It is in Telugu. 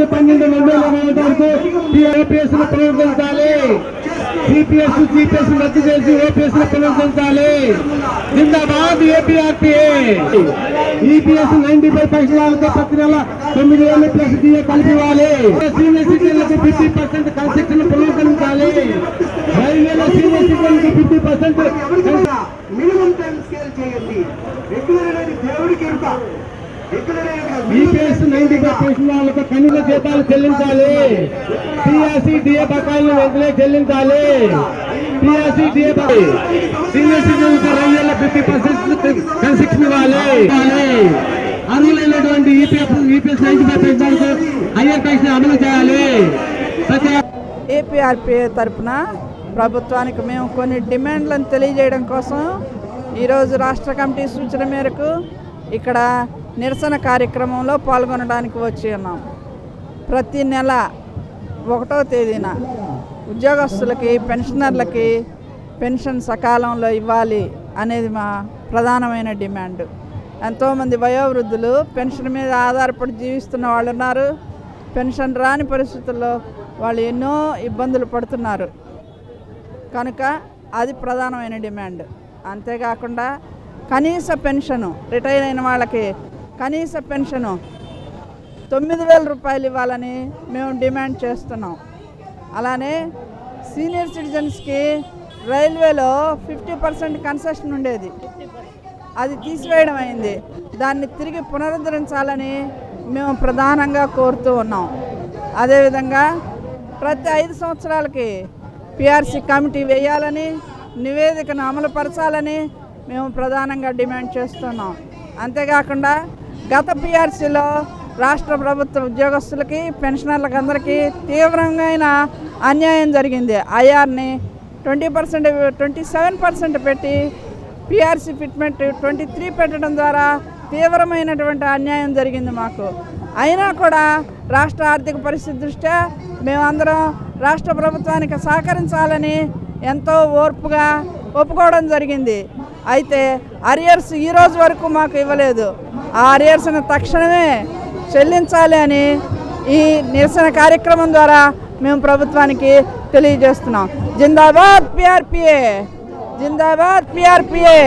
ఒకటి పన్నెండు రెండు వేల ఇరవై వరకు ఓపీఎస్ను పునరుద్ధరించాలి సిపిఎస్ జిపిఎస్ రద్దు చేసి ఓపీఎస్ను పునరుద్ధరించాలి జిందాబాద్ ఏపీఆర్పీఏ ఈపీఎస్ నైన్టీ ఫైవ్ పైసలతో ప్రతి నెల తొమ్మిది వేలు ప్లస్ డిఏ కలిపి ఇవ్వాలి. సీనియర్ సిటిజన్లకు ఫిఫ్టీ పర్సెంట్ పునరుద్ధరించాలి. రైల్వేలో senior సిటిజన్లకు fifty percent minimum time scale చేయండి. రెగ్యులర్ అనేది దేవుడికి రెగ్యులర్ అనేది ఈపీఎస్ నైన్టీ ఫైవ్ పర్సెంట్ వాళ్ళకు కనీస జీతాలు చెల్లించాలి. టీఆర్సీ డిఏ బకాయిలు వెంటనే చెల్లించాలి. పిఆర్సీ డిఏ సీనియర్ సిటిజన్లకు రైల్వేలో ఫిఫ్టీ పర్సెంట్ ఇవ్వాలి. అర్హులైనటువంటి EPF EPS ninety five higher pension అమలు చేయాలి. ప్రతి ఏపీఆర్పీఏ తరఫున ప్రభుత్వానికి మేము కొన్ని డిమాండ్లను తెలియజేయడం కోసం ఈరోజు రాష్ట్ర కమిటీ సూచన మేరకు ఇక్కడ నిరసన కార్యక్రమంలో పాల్గొనడానికి వచ్చి ఉన్నాం. ప్రతి నెల ఒకటో తేదీన ఉద్యోగస్తులకి పెన్షనర్లకి పెన్షన్ సకాలంలో ఇవ్వాలి అనేది మా ప్రధానమైన డిమాండ్. ఎంతోమంది వయోవృద్ధులు పెన్షన్ మీద ఆధారపడి జీవిస్తున్న వాళ్ళు ఉన్నారు. పెన్షన్ రాని పరిస్థితుల్లో వాళ్ళు ఎన్నో ఇబ్బందులు పడుతున్నారు. కనుక అది ప్రధానమైన డిమాండ్. అంతేకాకుండా కనీస పెన్షను రిటైర్ అయిన వాళ్ళకి కనీస పెన్షను తొమ్మిది వేల రూపాయలు ఇవ్వాలని మేము డిమాండ్ చేస్తున్నాం. అలానే సీనియర్ సిటిజన్స్కి రైల్వేలో ఫిఫ్టీ పర్సెంట్ కన్సెషన్ ఉండేది. అది తీసివేయడం అయింది. దాన్ని తిరిగి పునరుద్ధరించాలని మేము ప్రధానంగా కోరుతూ ఉన్నాం. అదేవిధంగా ప్రతి ఐదు సంవత్సరాలకి పిఆర్సీ కమిటీ వేయాలని నివేదికను అమలుపరచాలని మేము ప్రధానంగా డిమాండ్ చేస్తున్నాం. అంతేకాకుండా గత పిఆర్సీలో రాష్ట్ర ప్రభుత్వ ఉద్యోగస్తులకి పెన్షనర్లకు అందరికీ తీవ్రమైన అన్యాయం జరిగింది. ఐఆర్ని twenty percent twenty seven percent పెట్టి పిఆర్సీ ఫిట్మెంట్ ట్వంటీ త్రీ పెట్టడం ద్వారా తీవ్రమైనటువంటి అన్యాయం జరిగింది మాకు. అయినా కూడా రాష్ట్ర ఆర్థిక పరిస్థితి దృష్ట్యా మేమందరం రాష్ట్ర ప్రభుత్వానికి సహకరించాలని ఎంతో ఓర్పుగా ఒప్పుకోవడం జరిగింది. అయితే అరియర్స్ ఈ రోజు వరకు మాకు ఇవ్వలేదు. ఆ అరియర్స్ను తక్షణమే చెల్లించాలి అని ఈ నిరసన కార్యక్రమం ద్వారా మేము ప్రభుత్వానికి తెలియజేస్తున్నాం. జిందాబాద్ పిఆర్పిఏ జిందాబాద్ పిఆర్పిఏ